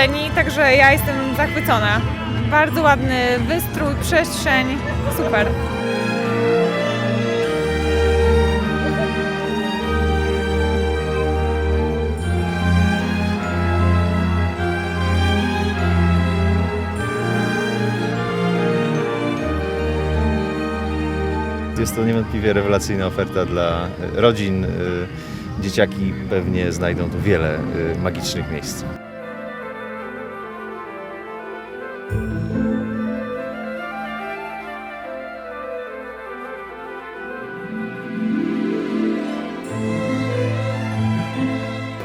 zieleni, także ja jestem zachwycona. Bardzo ładny wystrój, przestrzeń, super. Jest to niewątpliwie rewelacyjna oferta dla e, rodzin. E, Dzieciaki pewnie znajdą tu wiele e, magicznych miejsc.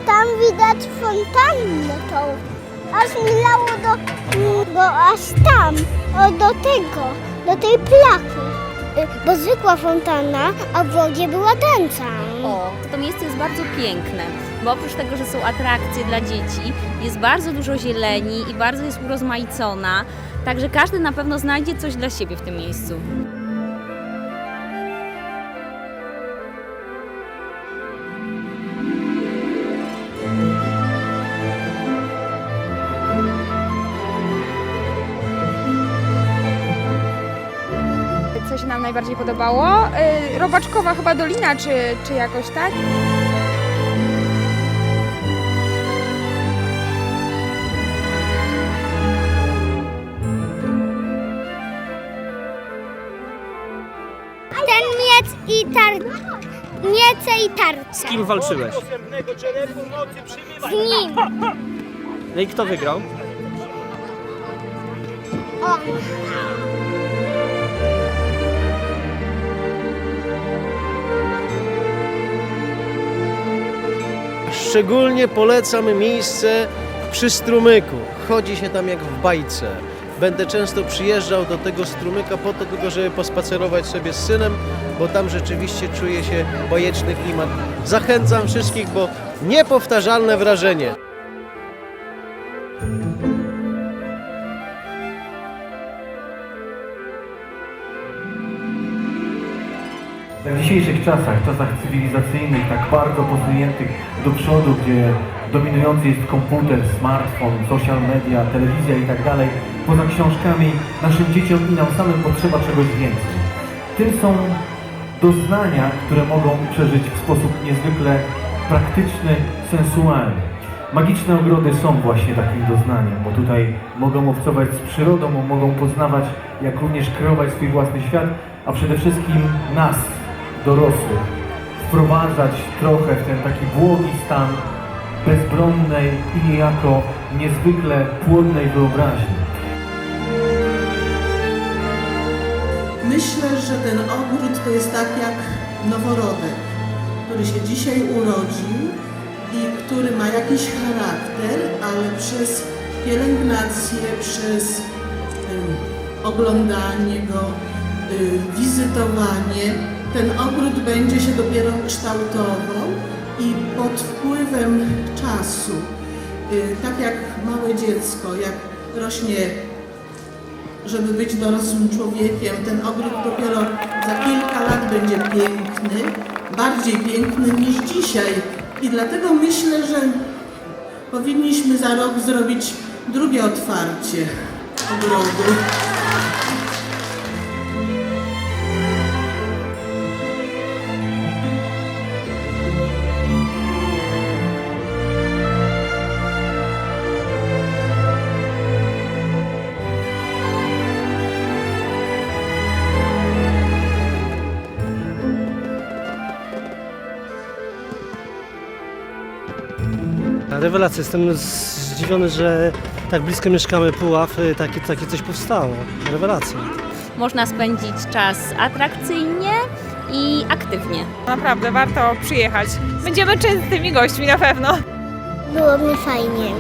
Tam widać fontannę tą. Aż mi lało do, do aż tam, do tego, do tej plachy. Y, Bo zwykła fontanna, a w wodzie była tańca. O, to miejsce jest bardzo piękne, bo oprócz tego, że są atrakcje dla dzieci, jest bardzo dużo zieleni i bardzo jest urozmaicona, także każdy na pewno znajdzie coś dla siebie w tym miejscu. Co się nam najbardziej podobało? Y, Robaczkowa chyba Dolina, czy, czy jakoś tak? I. Z kim walczyłeś? Z nim. No i kto wygrał? On. Szczególnie polecam miejsce przy strumyku. Chodzi się tam jak w bajce. Będę często przyjeżdżał do tego strumyka po to tylko, żeby pospacerować sobie z synem, bo tam rzeczywiście czuje się bajeczny klimat. Zachęcam wszystkich, bo niepowtarzalne wrażenie. W dzisiejszych czasach, czasach cywilizacyjnych, tak bardzo posuniętych do przodu, gdzie dominujący jest komputer, smartfon, social media, telewizja i tak poza książkami naszym dzieciom i nam samym potrzeba czegoś więcej. Tym są doznania, które mogą przeżyć w sposób niezwykle praktyczny, sensualny. Magiczne ogrody są właśnie takim doznaniem, bo tutaj mogą obcować z przyrodą, mogą poznawać, jak również kreować swój własny świat, a przede wszystkim nas, dorosłych, wprowadzać trochę w ten taki błogi stan bezbronnej i niejako niezwykle płodnej wyobraźni. Myślę, że ten ogród to jest tak jak noworodek, który się dzisiaj urodził i który ma jakiś charakter, ale przez pielęgnację, przez oglądanie go, y, wizytowanie, ten ogród będzie się dopiero kształtował i pod wpływem czasu, y, tak jak małe dziecko, jak rośnie żeby być dorosłym człowiekiem. Ten ogród dopiero za kilka lat będzie piękny, bardziej piękny niż dzisiaj. I dlatego myślę, że powinniśmy za rok zrobić drugie otwarcie ogrodu. Rewelacja, jestem zdziwiony, że tak blisko mieszkamy Puław, y, takie, takie coś powstało. Rewelacja. Można spędzić czas atrakcyjnie i aktywnie. Naprawdę warto przyjechać. Będziemy częstymi gośćmi na pewno. Było mi fajnie.